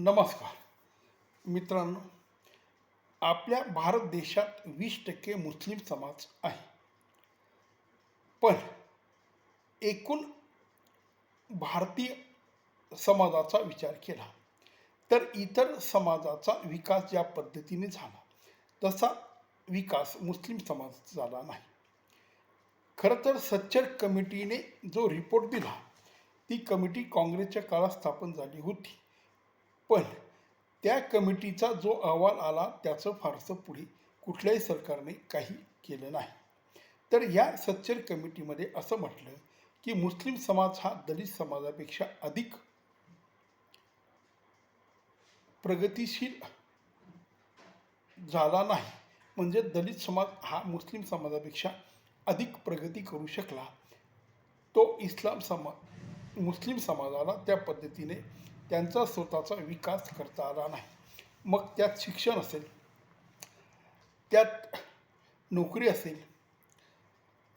नमस्कार. मित्रांनो आपल्या भारत देशात वीस टक्के मुस्लिम समाज आहे. पण एकूण भारतीय समाजाचा विचार केला तर इतर समाजाचा विकास ज्या पद्धतीने झाला तसा विकास मुस्लिम समाज झाला नाही. खरं तर सच्चर कमिटीने जो रिपोर्ट दिला ती कमिटी काँग्रेसच्या काळात स्थापन झाली होती. पण त्या कमिटीचा जो अहवाल आला त्याचं फारसं पुढे कुठल्याही सरकारने काही केलं नाही. तर या सच्चर कमिटीमध्ये असं म्हटलं की मुस्लिम समाज हा दलित समाजापेक्षा अधिक प्रगतिशील झाला नाही. म्हणजे दलित समाज हा मुस्लिम समाजापेक्षा अधिक प्रगती करू शकला. तो इस्लाम समाज मुस्लिम समाजाला त्या पद्धतीने त्यांचा स्वतःचा विकास करता आला नाही. मग त्यात शिक्षण असेल त्यात नोकरी असेल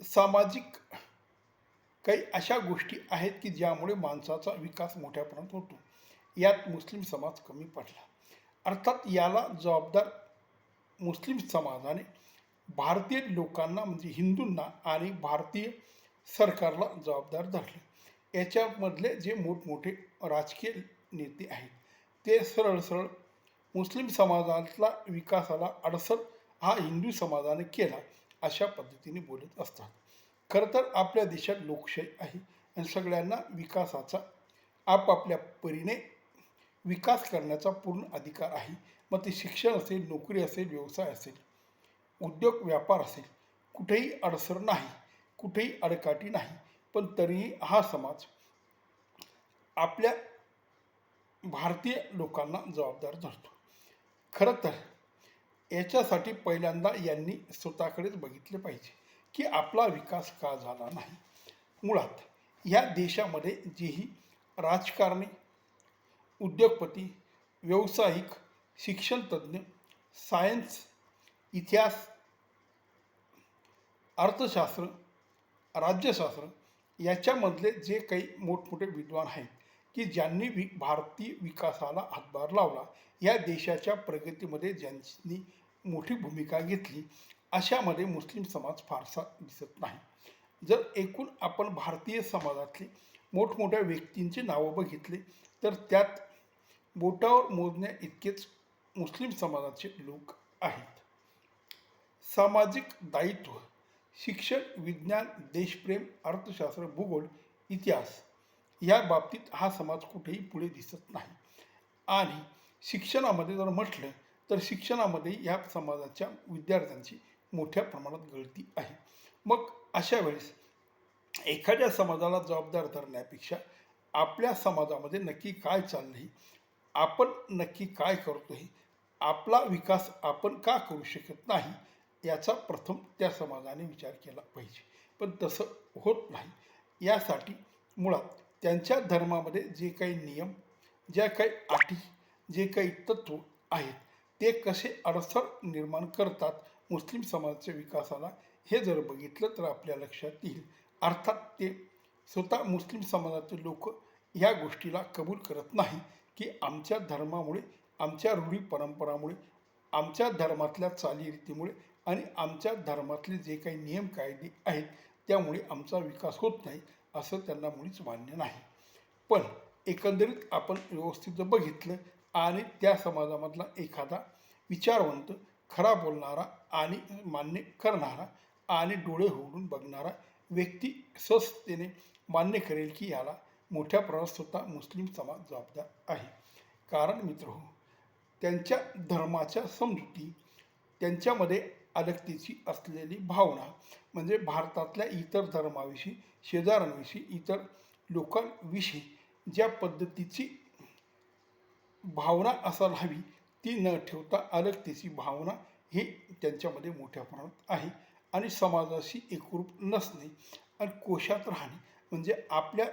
सामाजिक काही अशा गोष्टी आहेत की ज्यामुळे माणसाचा विकास मोठ्या प्रमाणात होतो. यात मुस्लिम समाज कमी पडला. अर्थात याला जबाबदार मुस्लिम समाजाने भारतीय लोकांना म्हणजे हिंदूंना आणि भारतीय सरकारला जबाबदार धरले. याच्यामधले जे मोठमोठे राजकीय नेते आहेत ते सरळ सरळ मुस्लिम समाजातला विकासाला अडसर हा हिंदू समाजाने केला अशा पद्धतीने बोलत असतात. खरं तर आपल्या देशात लोकशाही आहे आणि सगळ्यांना विकासाचा आपापल्या परीने विकास करण्याचा पूर्ण अधिकार आहे. मग ते शिक्षण असेल नोकरी असेल व्यवसाय असेल उद्योग व्यापार असेल कुठेही अडसर नाही कुठेही अडकाटी नाही. पण तरीही हा समाज आपल्या भारतीय लोकांना जबाबदार धरतो. खरं तर याच्यासाठी पहिल्यांदा यांनी स्वतःकडेच बघितले पाहिजे की आपला विकास का झाला नाही. मुळात या देशामध्ये जेही राजकारणी उद्योगपती व्यावसायिक शिक्षणतज्ज्ञ सायन्स इतिहास अर्थशास्त्र राज्यशास्त्र याच्यामधले जे काही मोठमोठे विद्वान आहेत की ज्यांनी वि भारतीय विकासाला हातभार लावला या देशाच्या प्रगतीमध्ये ज्यांनी मोठी भूमिका घेतली अशामध्ये मुस्लिम समाज फारसा दिसत नाही. जर एकूण आपण भारतीय समाजातले मोठमोठ्या व्यक्तींची नावं बघितली तर त्यात बोटावर मोजण्या इतकेच मुस्लिम समाजाचे लोक आहेत. सामाजिक दायित्व शिक्षण विज्ञान देशप्रेम अर्थशास्त्र भूगोल इतिहास या बाबतीत हा समाज कुठेही पुढे दिसत नाही. आणि शिक्षणामध्ये जर म्हटलं तर शिक्षणामध्ये या समाजाच्या विद्यार्थ्यांची मोठ्या प्रमाणात गळती आहे. मग अशा वेळेस एखाद्या समाजाला जबाबदार धरण्यापेक्षा आपल्या समाजामध्ये नक्की काय चाललं आहे आपण नक्की काय करतो आहे आपला विकास आपण का करू शकत नाही याचा प्रथम त्या समाजाने विचार केला पाहिजे. पण तसं होत नाही. यासाठी मुळात त्यांच्या धर्मामध्ये जे काही नियम ज्या काही अटी जे काही तत्व आहेत ते कसे अडसर निर्माण करतात मुस्लिम समाजाच्या विकासाला हे जर बघितलं तर आपल्या लक्षात येईल. अर्थात ते स्वतः मुस्लिम समाजाचे लोक या गोष्टीला कबूल करत नाही की आमच्या धर्मामुळे आमच्या रूढी परंपरामुळे आमच्या धर्मातल्या चालीरीतीमुळे आणि आमच्या धर्मातले जे काही नियम कायदे आहेत त्यामुळे आमचा विकास होत नाही असं त्यांना मुळीच मान्य नाही. पण एकंदरीत आपण व्यवस्थित जर बघितलं आणि त्या समाजामधला एखादा विचारवंत खरा बोलणारा आणि मान्य करणारा आणि डोळे होडून बघणारा व्यक्ती सहजतेने मान्य करेल की याला मोठ्या प्रमाणात स्वतः मुस्लिम समाज जबाबदार आहे. कारण मित्र हो त्यांच्या धर्माच्या समजुती त्यांच्यामध्ये अलगतेची असलेली भावना म्हणजे भारतातल्या इतर धर्माविषयी शेजाऱ्यांविषयी इतर लोकांविषयी ज्या पद्धतीची भावना असायला हवी ती न ठेवता अलगतेची भावना ही त्यांच्यामध्ये मोठ्या प्रमाणात आहे. आणि समाजाशी एकरूप नसणे आणि कोशात राहणे म्हणजे आपल्या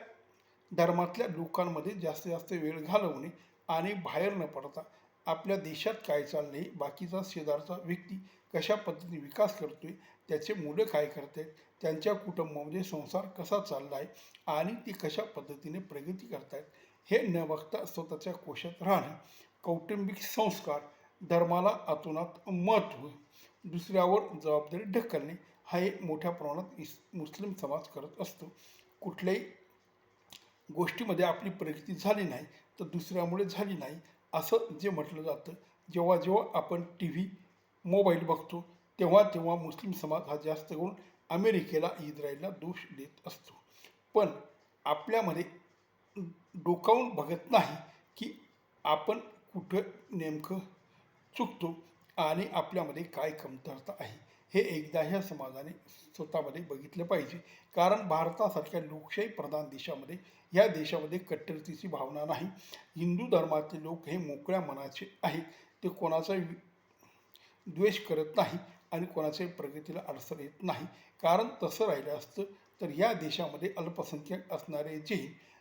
धर्मातल्या लोकांमध्ये जास्तीत जास्त वेळ घालवणे आणि बाहेर न पडता आपल्या देशात काय चाललं आहे बाकीचा शेजारचा व्यक्ती कशा पद्धतीने विकास करतो आहे त्याचे मुलं काय करत आहेत त्यांच्या कुटुंबामध्ये संसार कसा चालला आहे आणि ते कशा पद्धतीने प्रगती करत आहेत हे न बघता स्वतःच्या कोशात राहणे कौटुंबिक संस्कार धर्माला अतोनात महत्त्व दुसऱ्यावर जबाबदारी ढकलणे हा एक मोठ्या प्रमाणात इस मुस्लिम समाज करत असतो. कुठल्याही गोष्टीमध्ये आपली प्रगती झाली नाही तर दुसऱ्यामुळे झाली नाही असं जे म्हटलं जातं जेव्हा जेव्हा आपण टी व्ही मोबाईल बघतो तेव्हा तेव्हा मुस्लिम समाज हा जास्त करून अमेरिकेला इस्रायलला दोष देत असतो. पण आपल्यामध्ये डोकावून बघत नाही की आपण कुठं नेमकं चुकतो आणि आपल्यामध्ये काय कमतरता आहे. हे एकदा ह्या समाजाने स्वतःमध्ये बघितलं पाहिजे. कारण भारतासारख्या लोकशाही प्रधान देशामध्ये या देशामध्ये कट्टरतेची भावना नाही. हिंदू धर्माचे लोक हे मोकळ्या मनाचे आहेत. ते कोणाचाही द्वेष करत नाही आणि कोणाच्याही प्रगतीला अडचण येत नाही. कारण तसं राहिलं असतं तर या देशामध्ये अल्पसंख्याक असणारे जे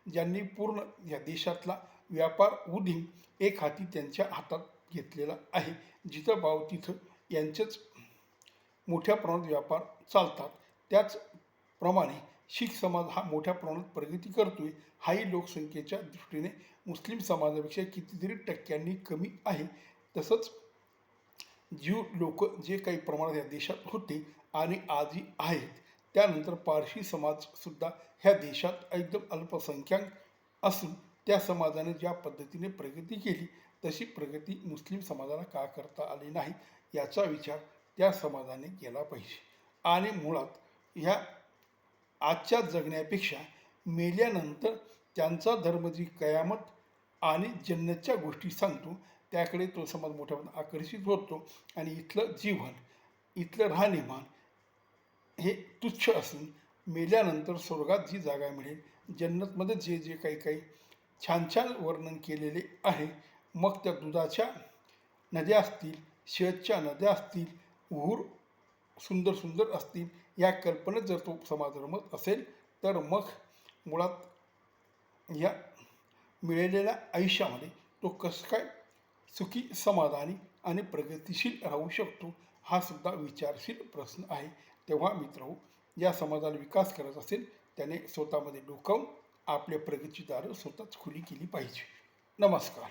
ज्यांनी पूर्ण या देशातला व्यापार उदीम एक हाती त्यांच्या हातात घेतलेला आहे. जिथं भाव तिथं यांचेच मोठ्या प्रमाणात व्यापार चालतात. त्याचप्रमाणे शीख समाज हा मोठ्या प्रमाणात प्रगती करतोय हाही लोकसंख्येच्या दृष्टीने मुस्लिम समाजापेक्षा कितीतरी टक्क्यांनी कमी आहे. तसंच जीव लोक जे काही प्रमाणात या देशात होते आणि आजही आहेत त्यानंतर पारशी समाजसुद्धा ह्या देशात एकदम अल्पसंख्याक असून त्या समाजाने ज्या पद्धतीने प्रगती केली तशी प्रगती मुस्लिम समाजाला का करता आली नाही याचा विचार त्या समाजाने केला पाहिजे. आणि मुळात ह्या आजच्या जगण्यापेक्षा मेल्यानंतर त्यांचा धर्म जी कयामत आणि जन्नतच्या गोष्टी सांगतो त्याकडे तो समाज मोठ्या प्रमाणात आकर्षित होतो. आणि इथलं जीवन इथलं राहणीमान हे तुच्छ असून मेल्यानंतर स्वर्गात जी जागा मिळेल जन्नतमध्ये जे जे काही काही छान छान वर्णन केलेले आहे मग त्या दुधाच्या नद्या असतील शेतच्या नद्या असतील उहूर सुंदर सुंदर असतील या कल्पनेत जर तो समाज रमत असेल तर मग मुळात या मिळालेल्या आयुष्यामध्ये तो कसं काय सुखी समाधानी आणि प्रगतिशील राहू शकतो हा सुद्धा विचारशील प्रश्न आहे. तेव्हा मित्र या समाजाला विकास करत असेल त्याने स्वतःमध्ये डोकावून आपल्या प्रगतीची दारं स्वतःच खुली केली पाहिजे. नमस्कार.